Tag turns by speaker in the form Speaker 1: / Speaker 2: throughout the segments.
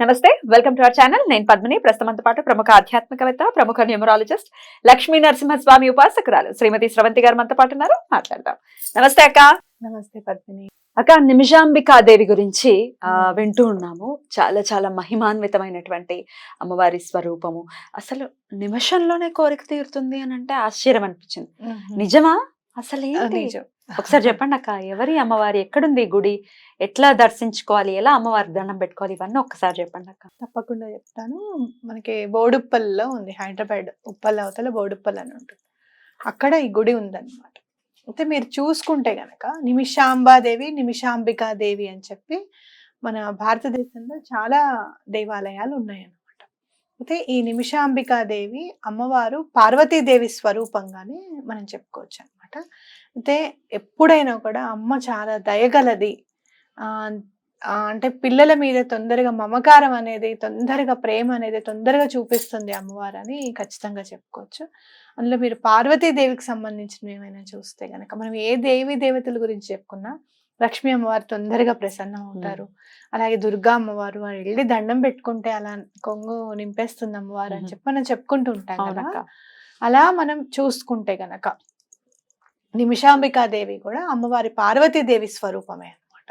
Speaker 1: నమస్తే welcome to our channel. నేను పద్మిని. ప్రస్తుతంతో పాటు ప్రముఖ ఆధ్యాత్మికవేత్త ప్రముఖ న్యూమరాలజిస్ట్ లక్ష్మీ నరసింహస్వామి ఉపాసకురాలు శ్రీమతి స్రవంతి గారు మనతో పాటు ఉన్నారు. మాట్లాడదాం. నమస్తే అక్క.
Speaker 2: నమస్తే పద్మిని.
Speaker 1: అక్క నిమిషాంబికాదేవి గురించి ఆ, వింటూ ఉన్నాము. చాలా చాలా మహిమాన్వితమైనటువంటి అమ్మవారి స్వరూపము. అసలు నిమిషంలోనే కోరిక తీరుతుంది అని అంటే ఆశ్చర్యం అనిపించింది. నిజమా? అసలు?
Speaker 2: నిజం.
Speaker 1: ఒకసారి చెప్పండి అక్క ఎవరి అమ్మవారి? ఎక్కడుంది ఈ గుడి? ఎట్లా దర్శించుకోవాలి? ఎలా అమ్మవారి దండం పెట్టుకోవాలి? ఇవన్నీ ఒక్కసారి చెప్పండి అక్క
Speaker 2: తప్పకుండా చెప్తాను. మనకి బోడుప్పల్లో ఉంది హైదరాబాద్ ఉప్పల్ అవతల బోడుప్పల్ అని ఉంటుంది. అక్కడ ఈ గుడి ఉందన్నమాట. అయితే మీరు చూసుకుంటే గనక నిమిషాంబాదేవి నిమిషాంబికాదేవి అని చెప్పి మన భారతదేశంలో చాలా దేవాలయాలు ఉన్నాయన్నమాట. అయితే ఈ నిమిషాంబికాదేవి అమ్మవారు పార్వతీదేవి స్వరూపంగానే మనం చెప్పుకోవచ్చు అనమాట అయితే ఎప్పుడైనా కూడా అమ్మ చాలా దయగలది. అంటే పిల్లల మీద తొందరగా మమకారం అనేది తొందరగా ప్రేమ అనేది తొందరగా చూపిస్తుంది అమ్మవారు అని ఖచ్చితంగా చెప్పుకోవచ్చు. అందులో మీరు పార్వతీదేవికి సంబంధించిన ఏమైనా చూస్తే కనుక మనం ఏ దేవి దేవతల గురించి చెప్పుకున్నా లక్ష్మీ అమ్మవారు తొందరగా ప్రసన్నం అవుతారు అలాగే దుర్గా అమ్మవారు వారు వెళ్ళి దండం పెట్టుకుంటే అలా కొంగు నింపేస్తుంది అమ్మవారు అని. చెప్పి మనం చెప్పుకుంటూ ఉంటాం కదా. అలా మనం చూసుకుంటే గనక నిమిషాంబికాదేవి కూడా అమ్మవారి పార్వతీదేవి స్వరూపమే అన్నమాట.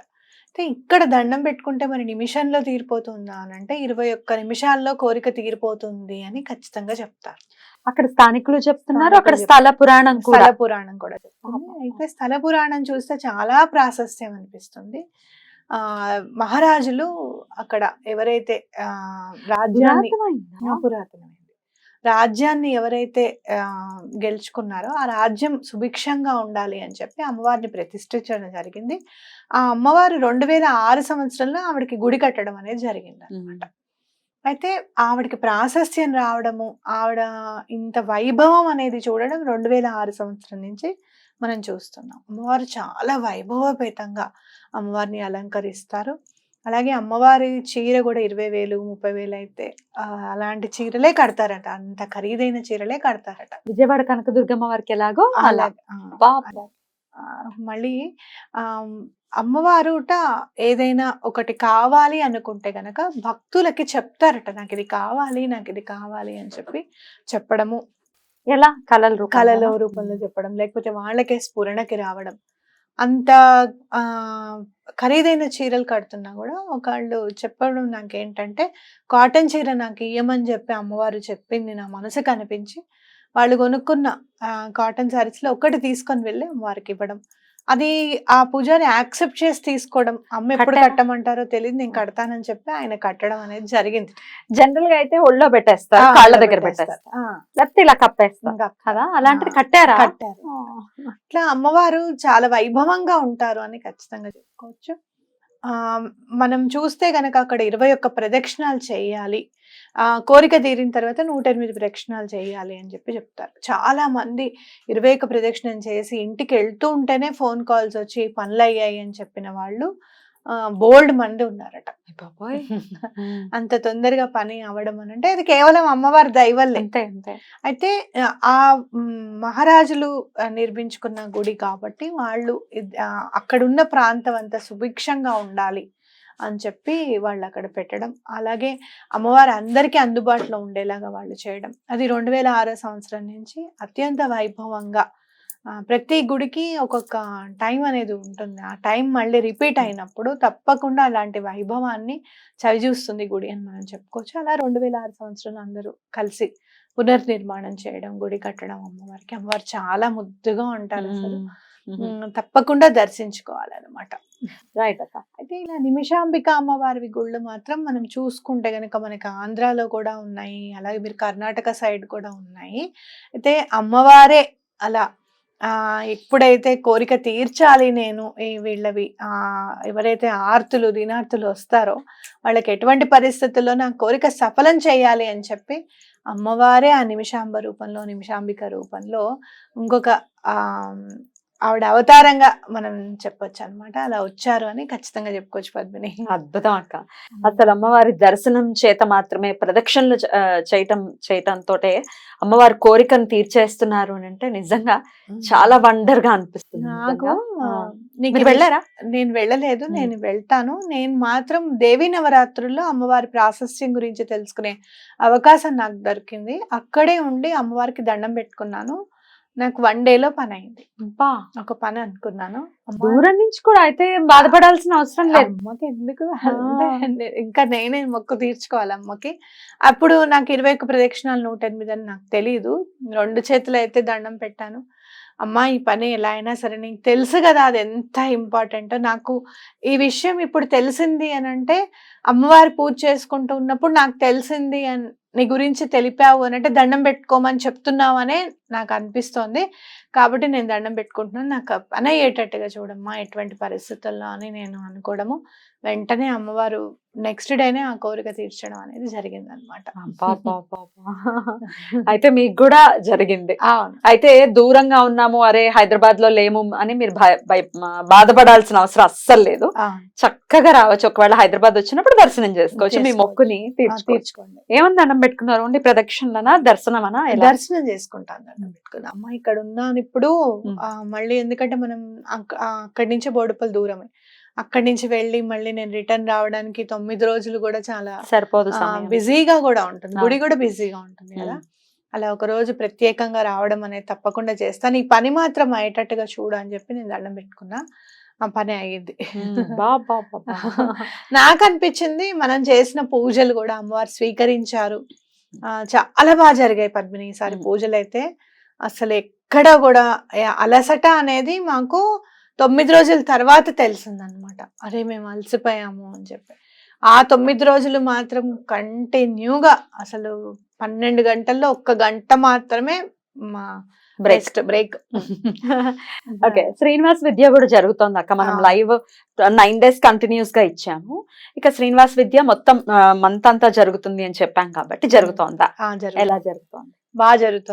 Speaker 2: అయితే ఇక్కడ దండం పెట్టుకుంటే మరి నిమిషంలో తీరిపోతుందా అని అంటే ఇరవై ఒక్క నిమిషాల్లో కోరిక తీరిపోతుంది అని ఖచ్చితంగా చెప్తారు.
Speaker 1: అక్కడ స్థానికులు చెప్తున్నారు అక్కడ స్థల పురాణం కూడా.
Speaker 2: స్థల పురాణం కూడా చెప్తుంది అయితే స్థల పురాణం చూస్తే చాలా ప్రాశస్త్యం అనిపిస్తుంది. ఆ మహారాజులు అక్కడ ఎవరైతే రాజ్యాన్ని
Speaker 1: పురాతనమైందా?
Speaker 2: రాజ్యాన్ని ఎవరైతే ఆ, గెలుచుకున్నారో ఆ రాజ్యం సుభిక్షంగా ఉండాలి అని చెప్పి అమ్మవారిని ప్రతిష్ఠించడం జరిగింది. ఆ అమ్మవారు రెండు వేల ఆరు సంవత్సరంలో ఆవిడకి గుడి కట్టడం అనేది జరిగింది అనమాట అయితే ఆవిడకి ప్రాశస్త్యం రావడము ఆవిడ ఇంత వైభవం అనేది చూడడం రెండు వేల ఆరు సంవత్సరం నుంచి మనం చూస్తున్నాం. అమ్మవారు చాలా వైభవపేతంగా అమ్మవారిని అలంకరిస్తారు. అలాగే అమ్మవారి చీర కూడా ఇరవై వేలు ముప్పై వేలు అయితే అలాంటి చీరలే కడతారట. అంత ఖరీదైన చీరలే కడతారట.
Speaker 1: విజయవాడ కనకదుర్గమ్మ వారికి ఎలాగో అలా.
Speaker 2: అలాగే మళ్ళీ అమ్మవారుట ఏదైనా ఒకటి కావాలి అనుకుంటే గనక భక్తులకి చెప్తారట నాకు ఇది కావాలి నాకు ఇది కావాలి అని చెప్పి చెప్పడము.
Speaker 1: ఎలా? కళల?
Speaker 2: కళల రూపంలో చెప్పడం లేకపోతే వాళ్ళకే స్ఫురణకి రావడం. అంత ఆ ఖరీదైన చీరలు కడుతున్నా కూడా ఒకళ్ళు చెప్పడం నాకేంటంటే కాటన్ చీర నాకు ఇయ్యమని చెప్పి అమ్మవారు చెప్పింది నా మనసుకు అనిపించి వాళ్ళు కొనుక్కున్న కాటన్ శారీస్లో ఒకటి తీసుకొని వెళ్ళి అమ్మవారికి ఇవ్వడం. అది ఆ పూజారి యాక్సెప్ట్ చేసి తీసుకోవడం. అమ్మ ఎప్పుడు? కట్టమంటారో తెలియదు నేను కడతానని చెప్పి ఆయన కట్టడం అనేది జరిగింది.
Speaker 1: జనరల్గా అయితే ఒళ్ళో పెట్టేస్తారు కాళ్ళ దగ్గర
Speaker 2: పెట్టేస్తారు.
Speaker 1: లేకపోతే ఇలా కప్పేస్తారు. కదా? అలాంటిది కట్టారా?
Speaker 2: కట్టారు. అట్లా అమ్మవారు చాలా వైభవంగా ఉంటారు అని ఖచ్చితంగా చెప్పుకోవచ్చు. ఆ మనం చూస్తే గనక అక్కడ ఇరవై ఒక్క ప్రదక్షిణాలు చేయాలి. కోరిక తీరిన తర్వాత నూట ఎనిమిది ప్రదక్షిణాలు చేయాలి అని చెప్పి చెప్తారు. చాలా మంది ఇరవై ఒక్క ప్రదక్షిణం చేసి ఇంటికి వెళ్తూ ఉంటేనే ఫోన్ కాల్స్ వచ్చి పనులు అయ్యాయి అని చెప్పిన వాళ్ళు బోల్డ్ మంది ఉన్నారట.
Speaker 1: బాబోయ్.
Speaker 2: అంత తొందరగా పని అవ్వడం అని అంటే అది కేవలం అమ్మవారి దైవల్లే.
Speaker 1: అంతే అంతే.
Speaker 2: అయితే ఆ, మహారాజులు నిర్మించుకున్న గుడి కాబట్టి వాళ్ళు అక్కడున్న ప్రాంతం అంతా సుభిక్షంగా ఉండాలి అని చెప్పి వాళ్ళు అక్కడ పెట్టడం. అలాగే అమ్మవారు అందరికీ అందుబాటులో ఉండేలాగా వాళ్ళు చేయడం. అది రెండు వేల ఆరో సంవత్సరం నుంచి అత్యంత వైభవంగా ప్రతి గుడికి ఒక్కొక్క టైం అనేది ఉంటుంది. ఆ టైం మళ్ళీ రిపీట్ అయినప్పుడు తప్పకుండా అలాంటి వైభవాన్ని చవిచూస్తుంది గుడి అని మనం చెప్పుకోవచ్చు. అలా రెండు వేల ఆరు సంవత్సరాలు అందరూ కలిసి పునర్నిర్మాణం చేయడం గుడి కట్టడం అమ్మవారికి. అమ్మవారు చాలా ముద్దుగా ఉంటారు అసలు. తప్పకుండా దర్శించుకోవాలన్నమాట.
Speaker 1: రైట్ అక్క.
Speaker 2: అయితే ఇలా నిమిషాంబిక అమ్మవారి గుళ్ళు మాత్రం మనం చూసుకుంటే కనుక మనకి ఆంధ్రాలో కూడా ఉన్నాయి అలాగే మీరు కర్ణాటక సైడ్ కూడా ఉన్నాయి. అయితే అమ్మవారే అలా ఎప్పుడైతే కోరిక తీర్చాలి నేను ఈ వీళ్ళవి ఎవరైతే ఆర్తులు దీనార్తులు వస్తారో వాళ్ళకి ఎటువంటి పరిస్థితుల్లో నా కోరిక సఫలం చేయాలి అని చెప్పి అమ్మవారే ఆ నిమిషాంబ రూపంలో నిమిషాంబిక రూపంలో ఇంకొక ఆవిడ అవతారంగా మనం చెప్పొచ్చు అన్నమాట అలా వచ్చారు అని ఖచ్చితంగా చెప్పుకోవచ్చు పద్మిని.
Speaker 1: అద్భుతం అక్క. అసలు అమ్మవారి దర్శనం చేత మాత్రమే ప్రదక్షిణలు చేయటం చేయటంతో అమ్మవారి కోరికను తీర్చేస్తున్నారు అని అంటే నిజంగా చాలా వండర్గా అనిపిస్తుంది.
Speaker 2: నాకు
Speaker 1: వెళ్ళారా?
Speaker 2: నేను వెళ్ళలేదు. నేను వెళ్తాను. నేను మాత్రం దేవి నవరాత్రుల్లో అమ్మవారి ప్రాశస్త్యం గురించి తెలుసుకునే అవకాశం నాకు దొరికింది. అక్కడే ఉండి అమ్మవారికి దండం పెట్టుకున్నాను. నాకు వన్ డేలో పని అయింది
Speaker 1: అబ్బా,
Speaker 2: ఒక పని అనుకున్నాను.
Speaker 1: దూరం నుంచి కూడా అయితే బాధపడాల్సిన అవసరం లేదు.
Speaker 2: అమ్మకి ఎందుకు? ఇంకా నేనే మొక్కు తీర్చుకోవాలి అమ్మకి. అప్పుడు నాకు ఇరవై ఒక్క ప్రదక్షిణాలు నూట ఎనిమిది అని నాకు తెలియదు రెండు చేతులు అయితే దండం పెట్టాను. అమ్మా ఈ పని ఎలా అయినా సరే నీకు తెలుసు కదా అది ఎంత ఇంపార్టెంట్ నాకు ఈ విషయం ఇప్పుడు తెలిసింది అని అంటే అమ్మవారి పూజ చేసుకుంటూ ఉన్నప్పుడు నాకు తెలిసింది అని నీ గురించి తెలిపావు అని అంటే దండం పెట్టుకోమని చెప్తున్నావు అనే నాకు అనిపిస్తోంది. కాబట్టి నేను దండం పెట్టుకుంటున్నాను. నాకు పని అయ్యేటట్టుగా చూడమ్మా ఎటువంటి పరిస్థితుల్లో అని నేను అనుకోవడము. వెంటనే అమ్మవారు నెక్స్ట్ డేనే ఆ కోరిక తీర్చడం అనేది జరిగింది అనమాట.
Speaker 1: అయితే మీకు కూడా జరిగింది. అయితే దూరంగా ఉన్నాము అరే హైదరాబాద్లో లేము అని మీరు బాధపడాల్సిన అవసరం అస్సలు లేదు. చక్కగా రావచ్చు. ఒకవేళ హైదరాబాద్ వచ్చినప్పుడు దర్శనం చేసుకోవచ్చు మీ. మొక్కుని
Speaker 2: తీర్చుకోండి.
Speaker 1: ఏమని దండం పెట్టుకున్నారు? ఓన్లీ ప్రదక్షిణలనా దర్శనమనా?
Speaker 2: దర్శనం చేసుకుంటాను దండం పెట్టుకుని. అమ్మ ఇక్కడ ఉన్నాను ఇప్పుడు మళ్ళీ ఎందుకంటే మనం అక్కడి నుంచి బోడుపల్ దూరమే. అక్కడి నుంచి వెళ్ళి మళ్ళీ నేను రిటర్న్ రావడానికి తొమ్మిది రోజులు కూడా చాలా
Speaker 1: సరిపోదు
Speaker 2: బిజీగా కూడా ఉంటుంది. గుడి కూడా బిజీగా ఉంటుంది కదా. అలా ఒక రోజు ప్రత్యేకంగా రావడం అనేది తప్పకుండా చేస్తాను ఈ పని మాత్రం అయ్యేటట్టుగా చూడు అని చెప్పి నేను దండం పెట్టుకున్నా. ఆ పని అయ్యింది. నాకు అనిపించింది మనం చేసిన పూజలు కూడా అమ్మవారు స్వీకరించారు. చాలా బాగా జరిగాయి పద్మిని ఈసారి. పూజలు అయితే అసలు ఎక్కడ కూడా అలసట అనేది మాకు తొమ్మిది రోజుల తర్వాత తెలిసిందనమాట. అరే మేము అలసిపోయాము అని చెప్పి. ఆ తొమ్మిది రోజులు మాత్రం కంటిన్యూగా అసలు పన్నెండు గంటల్లో ఒక్క గంట మాత్రమే మా
Speaker 1: break
Speaker 2: best break
Speaker 1: okay Srinivas విద్య కూడా జరుగుతోంది అక్క. మనం. లైవ్ నైన్ డేస్ కంటిన్యూస్గా ఇచ్చాము. ఇక శ్రీనివాస్ విద్య మొత్తం మంత్ అంతా జరుగుతుంది అని చెప్పాం కాబట్టి
Speaker 2: జరుగుతుంది?
Speaker 1: ఎలా జరుగుతోంది?
Speaker 2: బాగా జరుగుతుంది.